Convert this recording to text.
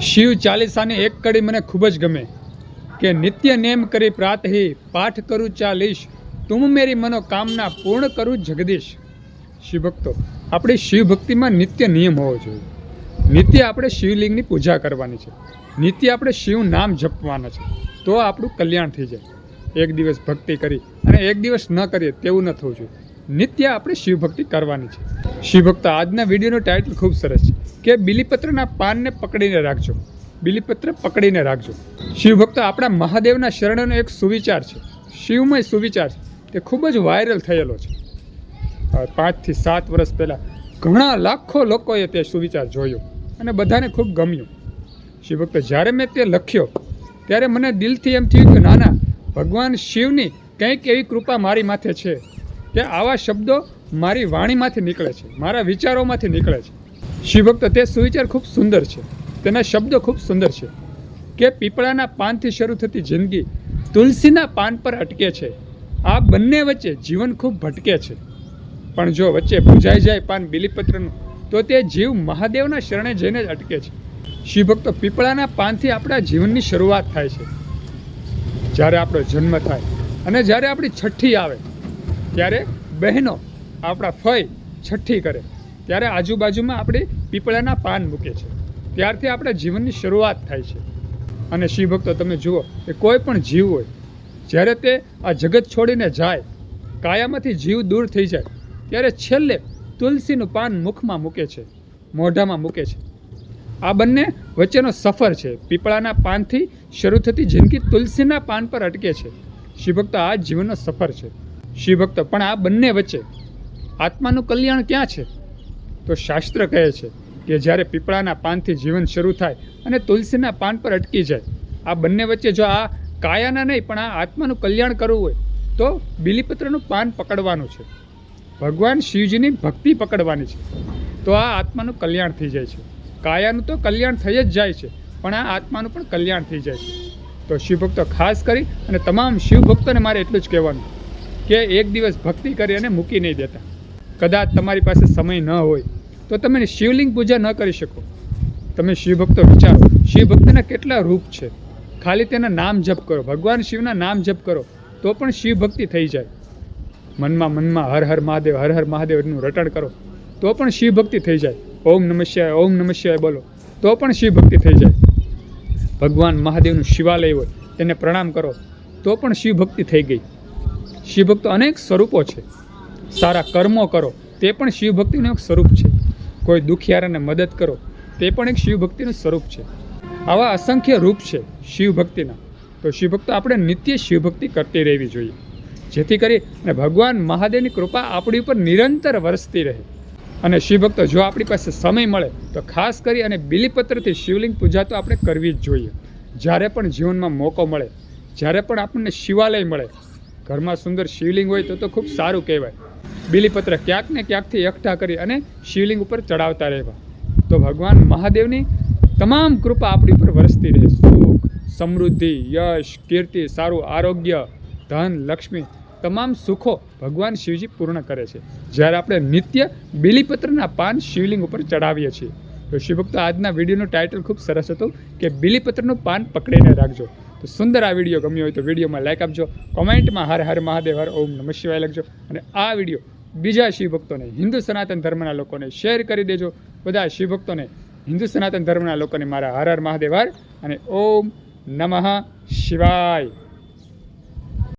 શિવ ચાલીસાની એક કડી મને ખૂબ જ ગમે કે નિત્ય નેમ કરી પ્રાતહી પાઠ કરું ચાલીશ તું મેરી મનોકામના પૂર્ણ કરું જગદીશ. શિવ ભક્તો આપણી શિવ ભક્તિમાં નિત્ય નિયમ હોવો જોઈએ. નિત્ય આપણે શિવલિંગની પૂજા કરવાની છે. નિત્ય આપણે શિવ નામ જપવાના છે. તો આપણું કલ્યાણ થઈ જાય. એક દિવસ ભક્તિ કરી અને એક દિવસ ન કરીએ તેવું ન થવું જોઈએ. નિત્ય આપણે શિવભક્તિ કરવાની છે. શિવભક્ત આજના વિડીયોનું ટાઇટલ ખૂબ સરસ છે. કે બિલીપત્રના પાનને પકડીને રાખજો. બિલીપત્ર પકડીને રાખજો. શિવ ભક્તો આપણા મહાદેવના શરણનો એક સુવિચાર છે. શિવમય સુવિચાર છે. તે ખૂબ જ વાયરલ થયેલો છે. પાંચથી સાત વર્ષ પહેલાં ઘણા લાખો લોકોએ તે સુવિચાર જોયો અને બધાને ખૂબ ગમ્યું. શિવભક્ત જ્યારે મેં તે લખ્યો, ત્યારે મને દિલથી એમ થયું કે ના ના ભગવાન શિવની કંઈક એવી કૃપા મારી માથે છે. કે આવા શબ્દો મારી વાણીમાંથી નીકળે છે, મારા વિચારોમાંથી નીકળે છે. શિવભક્ત તે સુવિચાર ખૂબ સુંદર છે, તેના શબ્દો ખૂબ સુંદર છે. કે પીપળાના પાનથી શરૂ થતી જિંદગી તુલસીના પાન પર અટકે છે, આ બંને વચ્ચે જીવન ખૂબ ભટકે છે. પણ જો વચ્ચે ભૂજાઈ જાય પાન બિલીપત્રનું, તો તે જીવ મહાદેવના શરણે જઈને જ અટકે છે. શિવભક્તો પીપળાના પાનથી આપણા જીવનની શરૂઆત થાય છે. જ્યારે આપણો જન્મ થાય અને જ્યારે આપણી છઠ્ઠી આવે ત્યારે બહેનો આપણા ફય છઠ્ઠી કરે. ત્યારે આજુબાજુમાં આપણે પીપળાના પાન મૂકે છે. ત્યારથી આપણા જીવનની શરૂઆત થાય છે. અને શિવભક્તો તમે જુઓ કે કોઈ પણ જીવ હોય, જ્યારે તે આ જગત છોડીને જાય, કાયામાંથી જીવ દૂર થઈ જાય, ત્યારે છેલ્લે તુલસીનું પાન મુખમાં મૂકે છે, મોઢામાં મૂકે છે. આ બંને વચ્ચેનો સફર છે. પીપળાના પાનથી શરૂ થતી જિંદગી તુલસીના પાન પર અટકે છે. શિવભક્તો આ જીવનનો સફર છે. શિવભક્તો. પણ આ બંને વચ્ચે આત્માનું કલ્યાણ ક્યાં છે? તો શાસ્ત્ર કહે છે કે જ્યારે પીપળાના પાનથી જીવન શરૂ થાય અને તુલસીના પાન પર અટકી જાય, આ બંને વચ્ચે જો આ કાયાના નહીં, પણ આ આત્માનું કલ્યાણ કરવું હોય, તો બિલીપત્રનું પાન પકડવાનું છે. ભગવાન શિવજીની ભક્તિ પકડવાની છે. તો આ આત્માનું કલ્યાણ થઈ જાય છે. કાયાનું તો કલ્યાણ થઈ જ જાય છે, પણ આ આત્માનું પણ કલ્યાણ થઈ જાય છે. તો શિવભક્તો ખાસ કરી અને તમામ શિવભક્તોને મારે એટલું જ કહેવાનું. કે એક દિવસ ભક્તિ કરી અને મૂકી નહીં દેતા. કદાચ તમારી પાસે સમય ન હોય, તો તમે શિવલિંગ પૂજા ન કરી શકો. તમે શિવભક્તો વિચારો, શિવભક્તિના કેટલા રૂપ છે? ખાલી તેના નામ જપ કરો, ભગવાન શિવના નામ જપ કરો, તો પણ શિવભક્તિ થઈ જાય. મનમાં મનમાં હર હર મહાદેવ, હર હર મહાદેવનું રટણ કરો, તો પણ શિવભક્તિ થઈ જાય. ઓમ નમસ્યાય ઓમ નમસ્યાય બોલો, તો પણ શિવભક્તિ થઈ જાય. ભગવાન મહાદેવનું શિવાલય હોય, તેને પ્રણામ કરો, તો પણ શિવભક્તિ થઈ ગઈ. શિવભક્તો અનેક સ્વરૂપો છે. સારા કર્મો કરો, તે પણ શિવભક્તિનું એક સ્વરૂપ છે. કોઈ દુખિયારાને મદદ કરો, તે પણ એક શિવભક્તિનું સ્વરૂપ છે. આવા અસંખ્ય રૂપ છે શિવભક્તિના. તો શિવભક્તો, આપણે નિત્ય શિવભક્તિ કરતી રહેવી જોઈએ. જેથી કરી અને ભગવાન મહાદેવની કૃપા આપણી ઉપર નિરંતર વરસતી રહે. અને શિવભક્તો, જો આપણી પાસે સમય મળે, તો ખાસ કરી અને બિલીપત્રથી શિવલિંગ પૂજા તો આપણે કરવી જ જોઈએ. જ્યારે પણ જીવનમાં મોકો મળે, જ્યારે પણ આપણને શિવાલય મળે ઘરમાં સુંદર શિવલિંગ હોય તો તો ખૂબ સારું કહેવાય. બિલીપત્ર ક્યાંક ને ક્યાંકથી એકઠા કરી અને શિવલિંગ ઉપર ચડાવતા રહેવા. તો ભગવાન મહાદેવની તમામ કૃપા આપણી ઉપર વરસતી રહે. સુખ, સમૃદ્ધિ, યશ, કીર્તિ, સારું આરોગ્ય, ધન, લક્ષ્મી તમામ સુખો ભગવાન શિવજી પૂર્ણ કરે છે. જ્યારે આપણે નિત્ય બિલીપત્રના પાન શિવલિંગ ઉપર ચડાવીએ છીએ. તો શિવભક્તો, આજના વિડીયોનું ટાઇટલ ખૂબ સરસ હતું કે બિલીપત્રનું પાન પકડીને રાખજો. તો સુંદર આ વીડિયો ગમ્યો હોય તો વિડીયોમાં લાઇક આપજો, કોમેન્ટમાં હર હર મહાદેવ, હર ઓમ નમઃ શિવાય લખજો અને આ વીડિયો બીજા શિવભક્તોને, હિન્દુ સનાતન ધર્મના લોકોને શેર કરી દેજો. બધા શિવભક્તોને, હિન્દુ સનાતન ધર્મના લોકોને મારા હર હર મહાદેવ, હર અને ઓમ નમઃ શિવાય.